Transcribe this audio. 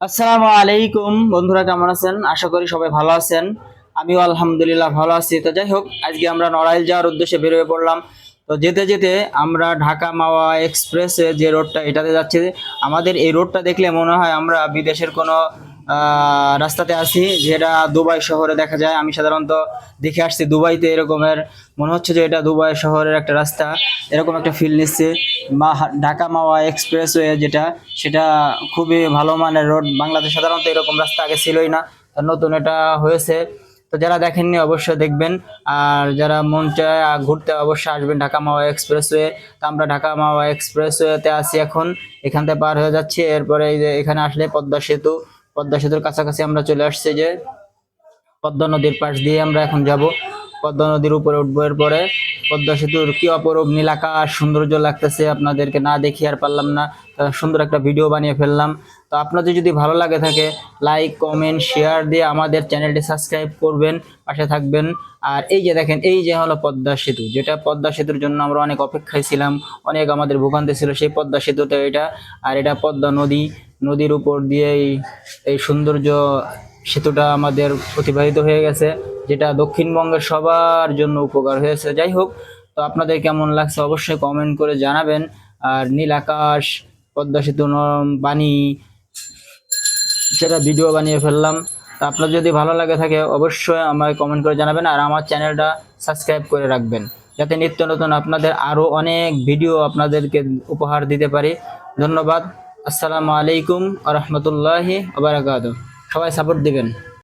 আসসালামু আলাইকুম। বন্ধুরা কেমন আছেন? আশা করি সবাই ভালো আছেন। আমিও আলহামদুলিল্লাহ ভালো আছি। তো যাই হোক, আজকে আমরা নড়াইল যাওয়ার উদ্দেশ্যে বেরোয়ে পড়লাম। তো যেতে যেতে আমরা ঢাকা মাওয়া এক্সপ্রেসে যে রোডটা এটাতে যাচ্ছে, আমাদের এই রোডটা দেখলে মনে হয় আমরা বিদেশের কোনো রাস্তাতে আছি, যেটা দুবাই শহরে দেখা যায়। আমি সাধারণত দেখে আসছি দুবাইতে এরকমের। মনে হচ্ছে যে এটা দুবাই শহরের একটা রাস্তা। এরকম একটা ফিল নিচ্ছে। মা, ঢাকা মাওয়া এক্সপ্রেসওয়ে যেটা, সেটা খুবই ভালো মানের রোড বাংলাদেশ সাধারণত এরকম রাস্তা আগে ছিলই না নতুন এটা হয়েছে। তো যারা দেখেননি, অবশ্যই দেখবেন। আর যারা মন চায় ঘুরতে, অবশ্যই আসবেন ঢাকা মাওয়া এক্সপ্রেসওয়ে তো আমরা ঢাকা মাওয়া এক্সপ্রেসওয়েতে আছি এখন। এখান থেকে পার হয়ে যাচ্ছি। এরপরে যে এখানে আসলে পদ্মা সেতু। পদ্মা সেতুর কাছাকাছি আমরা চলে আসছি যে পদ্মা নদীর পাশ দিয়ে আমরা এখন যাব। পদ্মা নদীর উপরে উঠবো এরপরে। পদ্মা সেতুর কি অপরূপ নীলাকাশ সৌন্দর্য লাগতেছে, আপনাদেরকে না দেখি আর পারলাম না। সুন্দর একটা ভিডিও বানিয়ে ফেললাম। তো আপনাদের যদি ভালো লাগে থাকে লাইক কমেন্ট শেয়ার দিয়ে আমাদের চ্যানেলটি সাবস্ক্রাইব করবেন, পাশে থাকবেন। আর এই যে দেখেন, এই যে হলো পদ্মা সেতু, যেটা পদ্মা সেতুর জন্য আমরা অনেক অপেক্ষায় ছিলাম, অনেক আমাদের ভোগান্তি ছিল সেই পদ্মা সেতুটা এটা। আর এটা পদ্মা নদী নদীর উপর দিয়ে এই- সৌন্দর্য সেতুটা আমাদের অতিবাহিত হয়ে গেছে, যেটা দক্ষিণবঙ্গের সবার জন্য উপকার হয়েছে। যাই হোক, তো আপনাদের কেমন লাগছে অবশ্যই কমেন্ট করে জানাবেন। আর নীল আকাশ, পদ্মা সেতু, নরম সেটা ভিডিও বানিয়ে ফেললাম। তো আপনার যদি ভালো লাগে থাকে, অবশ্যই আমাকে কমেন্ট করে জানাবেন আর আমার চ্যানেলটা সাবস্ক্রাইব করে রাখবেন। যাতে নিত্য নতুন আপনাদের আরও অনেক ভিডিও আপনাদেরকে উপহার দিতে পারি। ধন্যবাদ। আসসালামু আলাইকুম আ রহমতুল্লাহি আবরাকাত সবাই সাপোর্ট দিবেন।